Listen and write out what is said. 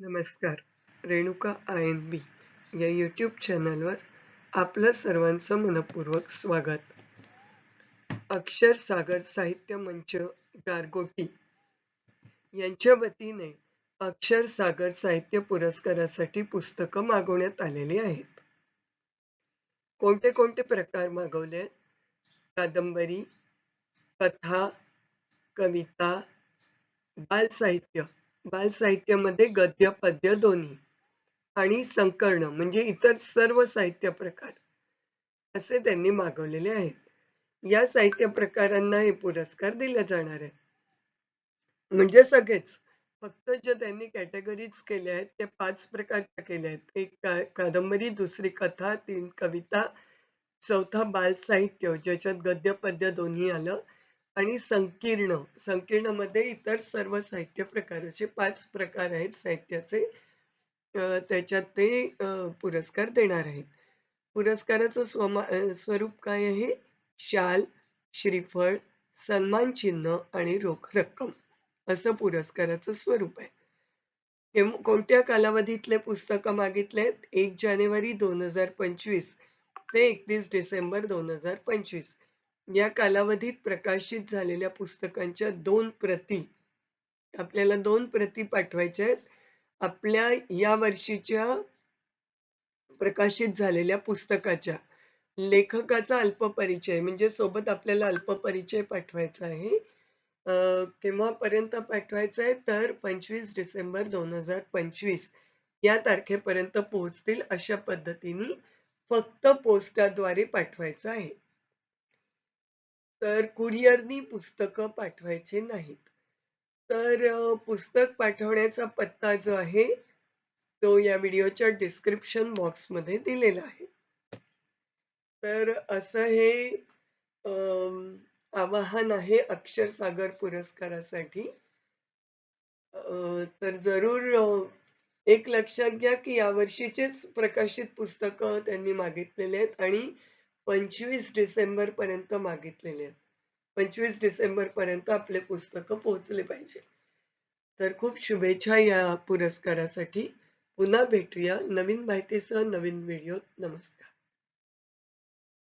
नमस्कार Renuka I N बी या YouTube चॅनलवर आपलं सर्वांचं मनपूर्वक स्वागत. अक्षर सागर साहित्य मंच गारगोटी. यांच्या वतीने अक्षर सागर साहित्य पुरस्कारासाठी पुस्तकं मागवण्यात आलेली आहेत. कोणते कोणते प्रकार मागवले? कादंबरी कथा कविता बाल साहित्य बाल साहित्यामध्ये गद्य पद्य दोन्ही. आणि संकर्ण म्हणजे इतर सर्व साहित्य प्रकार. असे त्यांनी मागवलेले आहेत. या साहित्य प्रकारांना हे पुरस्कार दिले जाणार आहेत. म्हणजे सगळेच. फक्त जे त्यांनी कॅटेगरीज केल्या आहेत ते पाच प्रकारच्या केल्या आहेत. एक कादंबरी दुसरी कथा तीन कविता चौथा बाल साहित्य ज्याच्यात गद्य पद्य दोन्ही आलं. आणि संकीर्ण संकीर्णमध्ये इतर सर्व साहित्य प्रकार असे पाच प्रकार आहेत साहित्याचे त्याच्यात ते पुरस्कार देणार आहेत. पुरस्काराचं स्वमा स्वरूप काय आहे? शाल श्रीफळ सन्मान चिन्ह आणि रोख रक्कम. असं पुरस्काराचं स्वरूप आहे. कोणत्या कालावधीतले पुस्तकं मागितलेत? एक जानेवारी दोन हजार पंचवीस ते एकतीस डिसेंबर दोन हजार पंचवीस. या कालावधीत प्रकाशित झालेल्या पुस्तकांच्या दोन प्रती. आपल्याला दोन प्रती पाठवायच्या आहेत. आपल्या या वर्षीच्या प्रकाशित झालेल्या पुस्तकाच्या. लेखकाचा अल्पपरिचय म्हणजे सोबत आपल्याला अल्पपरिचय पाठवायचा आहे. केव्हापर्यंत पाठवायचा आहे? तर पंचवीस डिसेंबर दोन हजार पंचवीस. या तारखेपर्यंत पोहोचतील अशा पद्धतीने फक्त पोस्टाद्वारे पाठवायचं आहे. तर कुरिअरनी पुस्तकं पाठवायचे नाहीत. तर पुस्तक पाठवण्याचा पत्ता जो आहे तो या व्हिडिओच्या डिस्क्रिप्शन बॉक्समध्ये दिलेला आहे. तर असं हे आवाहन आहे अक्षरसागर पुरस्कारासाठी. तर जरूर एक लक्षात घ्या की यावर्षीचेच प्रकाशित पुस्तकं त्यांनी मागितलेले आहेत आणि पंचवीस डिसेंबर पर्यंत मागितलेले आहेत. पंचवीस डिसेंबर पर्यंत आपले पुस्तकं पोहोचले पाहिजे. तर खूप शुभेच्छा या पुरस्कारासाठी. पुन्हा भेटूया. नवीन माहितीसह नवीन व्हिडिओ नमस्कार.